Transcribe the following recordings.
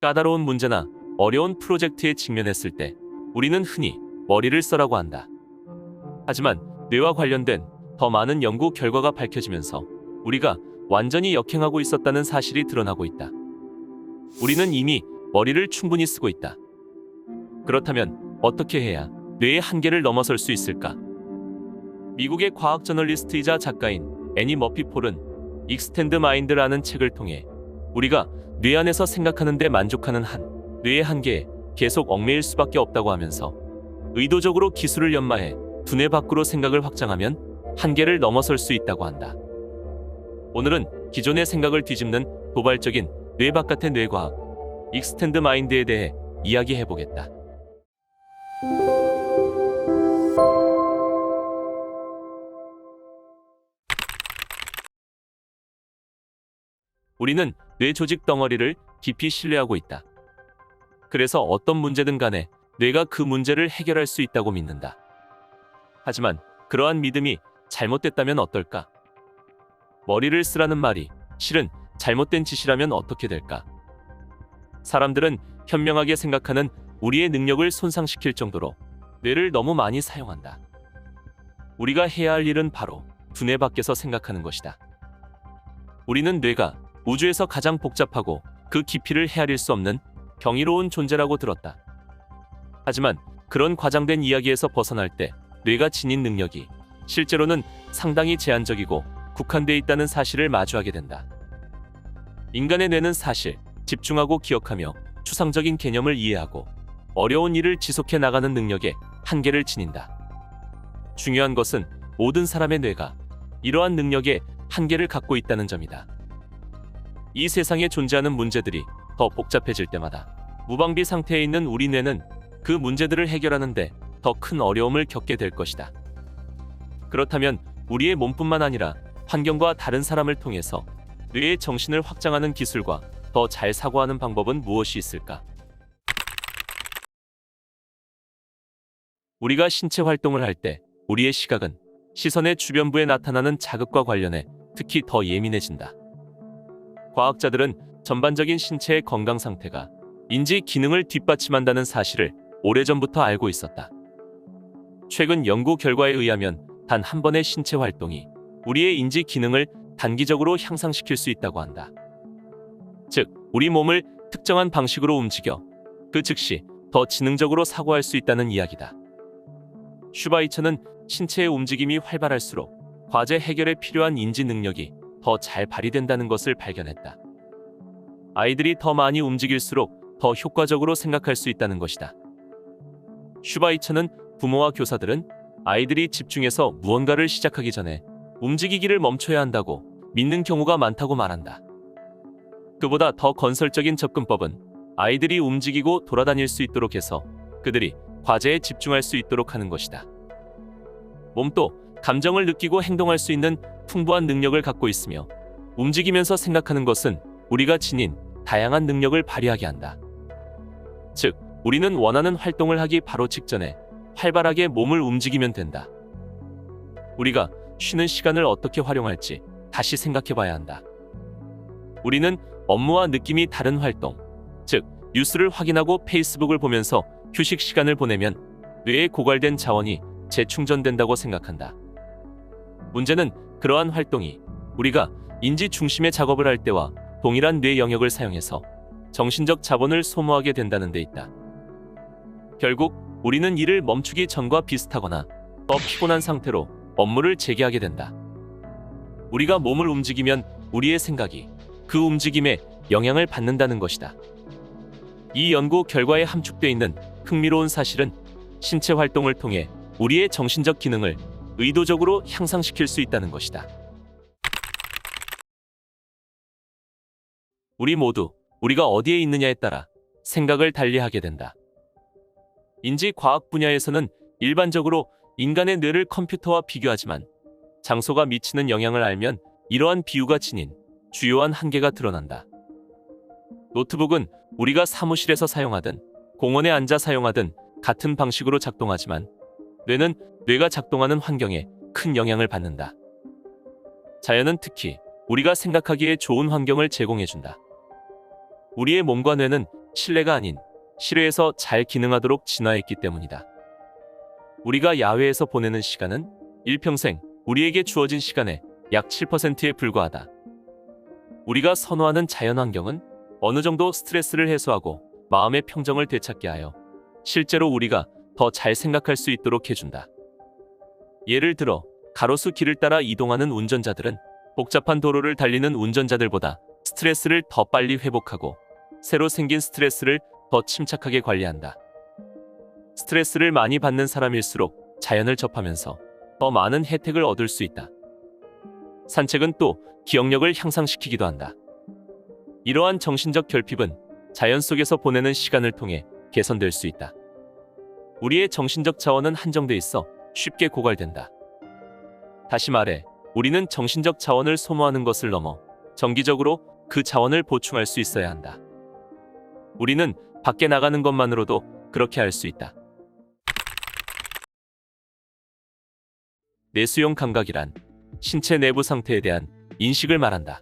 까다로운 문제나 어려운 프로젝트에 직면했을 때 우리는 흔히 머리를 써라고 한다. 하지만 뇌와 관련된 더 많은 연구 결과가 밝혀지면서 우리가 완전히 역행하고 있었다는 사실이 드러나고 있다. 우리는 이미 머리를 충분히 쓰고 있다. 그렇다면 어떻게 해야 뇌의 한계를 넘어설 수 있을까? 미국의 과학 저널리스트이자 작가인 애니 머피 폴은 익스텐드 마인드라는 책을 통해 우리가 뇌 안에서 생각하는데 만족하는 한 뇌의 한계에 계속 얽매일 수밖에 없다고 하면서 의도적으로 기술을 연마해 두뇌 밖으로 생각을 확장하면 한계를 넘어설 수 있다고 한다. 오늘은 기존의 생각을 뒤집는 도발적인 뇌 바깥의 뇌과학 익스텐드 마인드에 대해 이야기해 보겠다. 우리는 뇌 조직 덩어리를 깊이 신뢰하고 있다. 그래서 어떤 문제든 간에 뇌가 그 문제를 해결할 수 있다고 믿는다. 하지만 그러한 믿음이 잘못됐다면 어떨까? 머리를 쓰라는 말이 실은 잘못된 짓이라면 어떻게 될까? 사람들은 현명하게 생각하는 우리의 능력을 손상시킬 정도로 뇌를 너무 많이 사용한다. 우리가 해야 할 일은 바로 두뇌 밖에서 생각하는 것이다. 우리는 뇌가 우주에서 가장 복잡하고 그 깊이를 헤아릴 수 없는 경이로운 존재라고 들었다. 하지만 그런 과장된 이야기에서 벗어날 때 뇌가 지닌 능력이 실제로는 상당히 제한적이고 국한돼 있다는 사실을 마주하게 된다. 인간의 뇌는 사실 집중하고 기억하며 추상적인 개념을 이해하고 어려운 일을 지속해 나가는 능력에 한계를 지닌다. 중요한 것은 모든 사람의 뇌가 이러한 능력에 한계를 갖고 있다는 점이다. 이 세상에 존재하는 문제들이 더 복잡해질 때마다 무방비 상태에 있는 우리 뇌는 그 문제들을 해결하는데 더 큰 어려움을 겪게 될 것이다. 그렇다면 우리의 몸뿐만 아니라 환경과 다른 사람을 통해서 뇌의 정신을 확장하는 기술과 더 잘 사고하는 방법은 무엇이 있을까? 우리가 신체 활동을 할 때 우리의 시각은 시선의 주변부에 나타나는 자극과 관련해 특히 더 예민해진다. 과학자들은 전반적인 신체의 건강 상태가 인지 기능을 뒷받침한다는 사실을 오래전부터 알고 있었다. 최근 연구 결과에 의하면 단 한 번의 신체 활동이 우리의 인지 기능을 단기적으로 향상시킬 수 있다고 한다. 즉, 우리 몸을 특정한 방식으로 움직여 그 즉시 더 지능적으로 사고할 수 있다는 이야기다. 슈바이처는 신체의 움직임이 활발할수록 과제 해결에 필요한 인지 능력이 더 잘 발휘된다는 것을 발견했다. 아이들이 더 많이 움직일수록 더 효과적으로 생각할 수 있다는 것이다. 슈바이처는 부모와 교사들은 아이들이 집중해서 무언가를 시작하기 전에 움직이기를 멈춰야 한다고 믿는 경우가 많다고 말한다. 그보다 더 건설적인 접근법은 아이들이 움직이고 돌아다닐 수 있도록 해서 그들이 과제에 집중할 수 있도록 하는 것이다. 몸도 감정을 느끼고 행동할 수 있는 풍부한 능력을 갖고 있으며 움직이면서 생각하는 것은 우리가 지닌 다양한 능력을 발휘하게 한다. 즉, 우리는 원하는 활동을 하기 바로 직전에 활발하게 몸을 움직이면 된다. 우리가 쉬는 시간을 어떻게 활용할지 다시 생각해 봐야 한다. 우리는 업무와 느낌이 다른 활동, 즉, 뉴스를 확인하고 페이스북을 보면서 휴식 시간을 보내면 뇌에 고갈된 자원이 재충전된다고 생각한다. 문제는 그러한 활동이 우리가 인지 중심의 작업을 할 때와 동일한 뇌 영역을 사용해서 정신적 자본을 소모하게 된다는 데 있다. 결국 우리는 일을 멈추기 전과 비슷하거나 더 피곤한 상태로 업무를 재개하게 된다. 우리가 몸을 움직이면 우리의 생각이 그 움직임에 영향을 받는다는 것이다. 이 연구 결과에 함축되어 있는 흥미로운 사실은 신체 활동을 통해 우리의 정신적 기능을 의도적으로 향상시킬 수 있다는 것이다. 우리 모두 우리가 어디에 있느냐에 따라 생각을 달리하게 된다. 인지 과학 분야에서는 일반적으로 인간의 뇌를 컴퓨터와 비교하지만 장소가 미치는 영향을 알면 이러한 비유가 지닌 주요한 한계가 드러난다. 노트북은 우리가 사무실에서 사용하든 공원에 앉아 사용하든 같은 방식으로 작동하지만 뇌는 뇌가 작동하는 환경에 큰 영향을 받는다. 자연은 특히 우리가 생각하기에 좋은 환경을 제공해준다. 우리의 몸과 뇌는 실내가 아닌 실외에서 잘 기능하도록 진화했기 때문이다. 우리가 야외에서 보내는 시간은 일평생 우리에게 주어진 시간의 약 7%에 불과하다. 우리가 선호하는 자연 환경은 어느 정도 스트레스를 해소하고 마음의 평정을 되찾게 하여 실제로 우리가 더 잘 생각할 수 있도록 해준다. 예를 들어 가로수 길을 따라 이동하는 운전자들은 복잡한 도로를 달리는 운전자들보다 스트레스를 더 빨리 회복하고 새로 생긴 스트레스를 더 침착하게 관리한다. 스트레스를 많이 받는 사람일수록 자연을 접하면서 더 많은 혜택을 얻을 수 있다. 산책은 또 기억력을 향상시키기도 한다. 이러한 정신적 결핍은 자연 속에서 보내는 시간을 통해 개선될 수 있다. 우리의 정신적 자원은 한정돼 있어 쉽게 고갈된다. 다시 말해, 우리는 정신적 자원을 소모하는 것을 넘어 정기적으로 그 자원을 보충할 수 있어야 한다. 우리는 밖에 나가는 것만으로도 그렇게 할 수 있다. 내수용 감각이란 신체 내부 상태에 대한 인식을 말한다.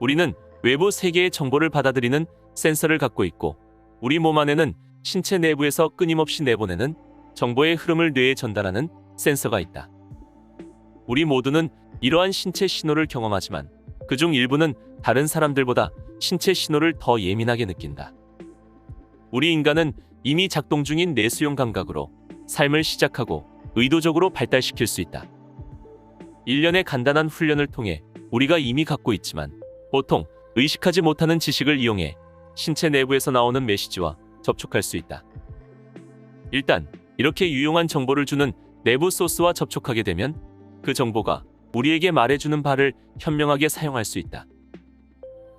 우리는 외부 세계의 정보를 받아들이는 센서를 갖고 있고 우리 몸 안에는 신체 내부에서 끊임없이 내보내는 정보의 흐름을 뇌에 전달하는 센서가 있다. 우리 모두는 이러한 신체 신호를 경험하지만 그중 일부는 다른 사람들보다 신체 신호를 더 예민하게 느낀다. 우리 인간은 이미 작동 중인 내수용 감각으로 삶을 시작하고 의도적으로 발달시킬 수 있다. 일련의 간단한 훈련을 통해 우리가 이미 갖고 있지만 보통 의식하지 못하는 지식을 이용해 신체 내부에서 나오는 메시지와 접촉할 수 있다. 일단 이렇게 유용한 정보를 주는 내부 소스와 접촉하게 되면 그 정보가 우리에게 말해주는 바를 현명하게 사용할 수 있다.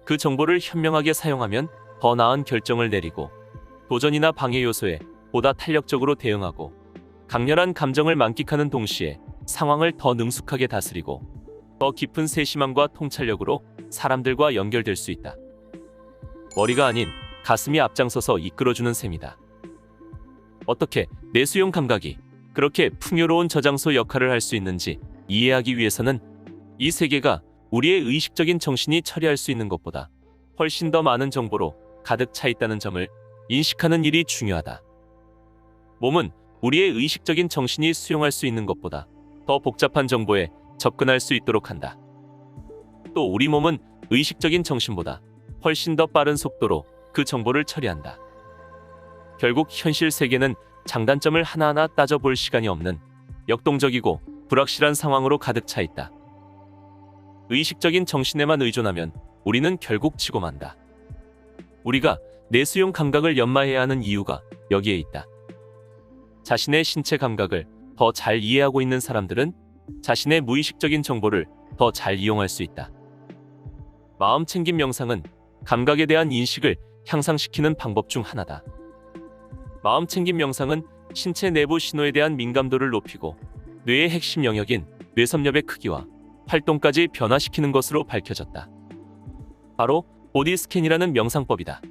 그 정보를 현명하게 사용하면 더 나은 결정을 내리고 도전이나 방해 요소에 보다 탄력적으로 대응하고 강렬한 감정을 만끽하는 동시에 상황을 더 능숙하게 다스리고 더 깊은 세심함과 통찰력으로 사람들과 연결될 수 있다. 머리가 아닌 가슴이 앞장서서 이끌어주는 셈이다. 어떻게 내 수용 감각이 그렇게 풍요로운 저장소 역할을 할 수 있는지 이해하기 위해서는 이 세계가 우리의 의식적인 정신이 처리할 수 있는 것보다 훨씬 더 많은 정보로 가득 차 있다는 점을 인식하는 일이 중요하다. 몸은 우리의 의식적인 정신이 수용할 수 있는 것보다 더 복잡한 정보에 접근할 수 있도록 한다. 또 우리 몸은 의식적인 정신보다 훨씬 더 빠른 속도로 그 정보를 처리한다. 결국 현실 세계는 장단점을 하나하나 따져볼 시간이 없는 역동적이고 불확실한 상황으로 가득 차 있다. 의식적인 정신에만 의존하면 우리는 결국 치고 만다. 우리가 내수용 감각을 연마해야 하는 이유가 여기에 있다. 자신의 신체 감각을 더 잘 이해하고 있는 사람들은 자신의 무의식적인 정보를 더 잘 이용할 수 있다. 마음 챙김 명상은 감각에 대한 인식을 향상시키는 방법 중 하나다. 마음 챙김 명상은 신체 내부 신호에 대한 민감도를 높이고 뇌의 핵심 영역인 뇌섬엽의 크기와 활동까지 변화시키는 것으로 밝혀졌다. 바로 보디 스캔이라는 명상법이다.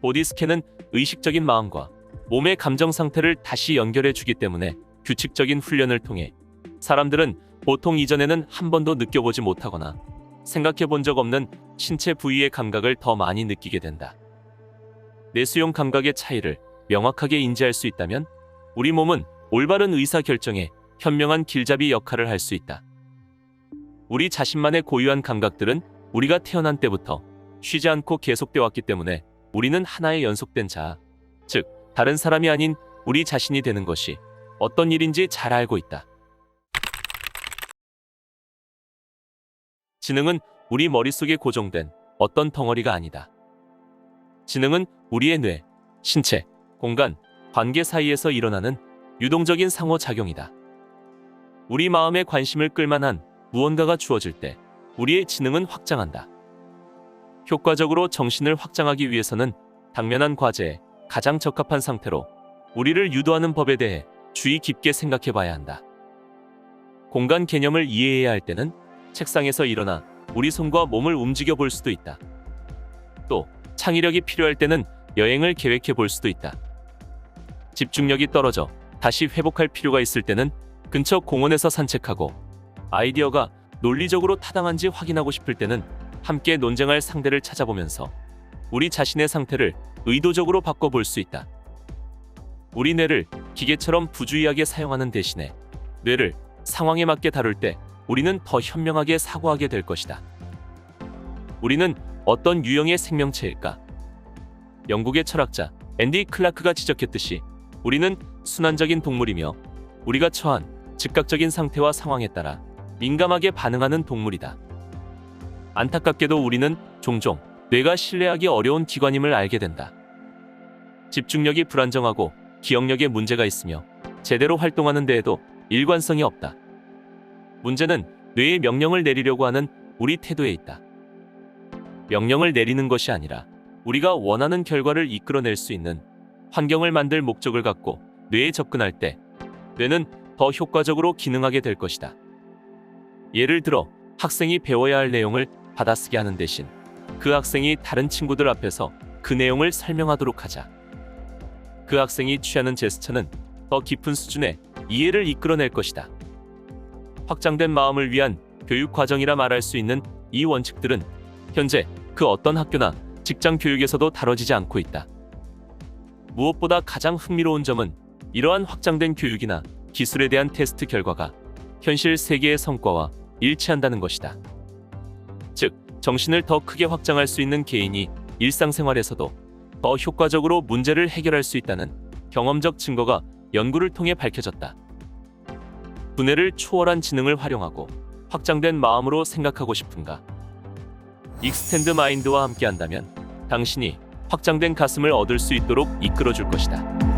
보디 스캔은 의식적인 마음과 몸의 감정 상태를 다시 연결해 주기 때문에 규칙적인 훈련을 통해 사람들은 보통 이전에는 한 번도 느껴보지 못하거나 생각해 본 적 없는 신체 부위의 감각을 더 많이 느끼게 된다. 내수용 감각의 차이를 명확하게 인지할 수 있다면 우리 몸은 올바른 의사 결정에 현명한 길잡이 역할을 할 수 있다. 우리 자신만의 고유한 감각들은 우리가 태어난 때부터 쉬지 않고 계속돼 왔기 때문에 우리는 하나의 연속된 자, 즉 다른 사람이 아닌 우리 자신이 되는 것이 어떤 일인지 잘 알고 있다. 지능은 우리 머릿속에 고정된 어떤 덩어리가 아니다. 지능은 우리의 뇌, 신체, 공간, 관계 사이에서 일어나는 유동적인 상호작용이다. 우리 마음에 관심을 끌만한 무언가가 주어질 때 우리의 지능은 확장한다. 효과적으로 정신을 확장하기 위해서는 당면한 과제에 가장 적합한 상태로 우리를 유도하는 법에 대해 주의 깊게 생각해 봐야 한다. 공간 개념을 이해해야 할 때는 책상에서 일어나 우리 손과 몸을 움직여 볼 수도 있다. 또 창의력이 필요할 때는 여행을 계획해 볼 수도 있다. 집중력이 떨어져 다시 회복할 필요가 있을 때는 근처 공원에서 산책하고 아이디어가 논리적으로 타당한지 확인하고 싶을 때는 함께 논쟁할 상대를 찾아보면서 우리 자신의 상태를 의도적으로 바꿔볼 수 있다. 우리 뇌를 기계처럼 부주의하게 사용하는 대신에 뇌를 상황에 맞게 다룰 때 우리는 더 현명하게 사고하게 될 것이다. 우리는 어떤 유형의 생명체일까? 영국의 철학자 앤디 클라크가 지적했듯이 우리는 순환적인 동물이며 우리가 처한 즉각적인 상태와 상황에 따라 민감하게 반응하는 동물이다. 안타깝게도 우리는 종종 뇌가 신뢰하기 어려운 기관임을 알게 된다. 집중력이 불안정하고 기억력에 문제가 있으며 제대로 활동하는 데에도 일관성이 없다. 문제는 뇌의 명령을 내리려고 하는 우리 태도에 있다. 명령을 내리는 것이 아니라 우리가 원하는 결과를 이끌어낼 수 있는 환경을 만들 목적을 갖고 뇌에 접근할 때 뇌는 더 효과적으로 기능하게 될 것이다. 예를 들어 학생이 배워야 할 내용을 받아쓰게 하는 대신 그 학생이 다른 친구들 앞에서 그 내용을 설명하도록 하자. 그 학생이 취하는 제스처는 더 깊은 수준의 이해를 이끌어낼 것이다. 확장된 마음을 위한 교육 과정이라 말할 수 있는 이 원칙들은 현재 그 어떤 학교나 직장 교육에서도 다뤄지지 않고 있다. 무엇보다 가장 흥미로운 점은 이러한 확장된 교육이나 기술에 대한 테스트 결과가 현실 세계의 성과와 일치한다는 것이다. 즉, 정신을 더 크게 확장할 수 있는 개인이 일상생활에서도 더 효과적으로 문제를 해결할 수 있다는 경험적 증거가 연구를 통해 밝혀졌다. 두뇌를 초월한 지능을 활용하고 확장된 마음으로 생각하고 싶은가? 익스텐드 마인드와 함께한다면 당신이 확장된 가슴을 얻을 수 있도록 이끌어 줄 것이다.